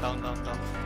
다운 다운 다운.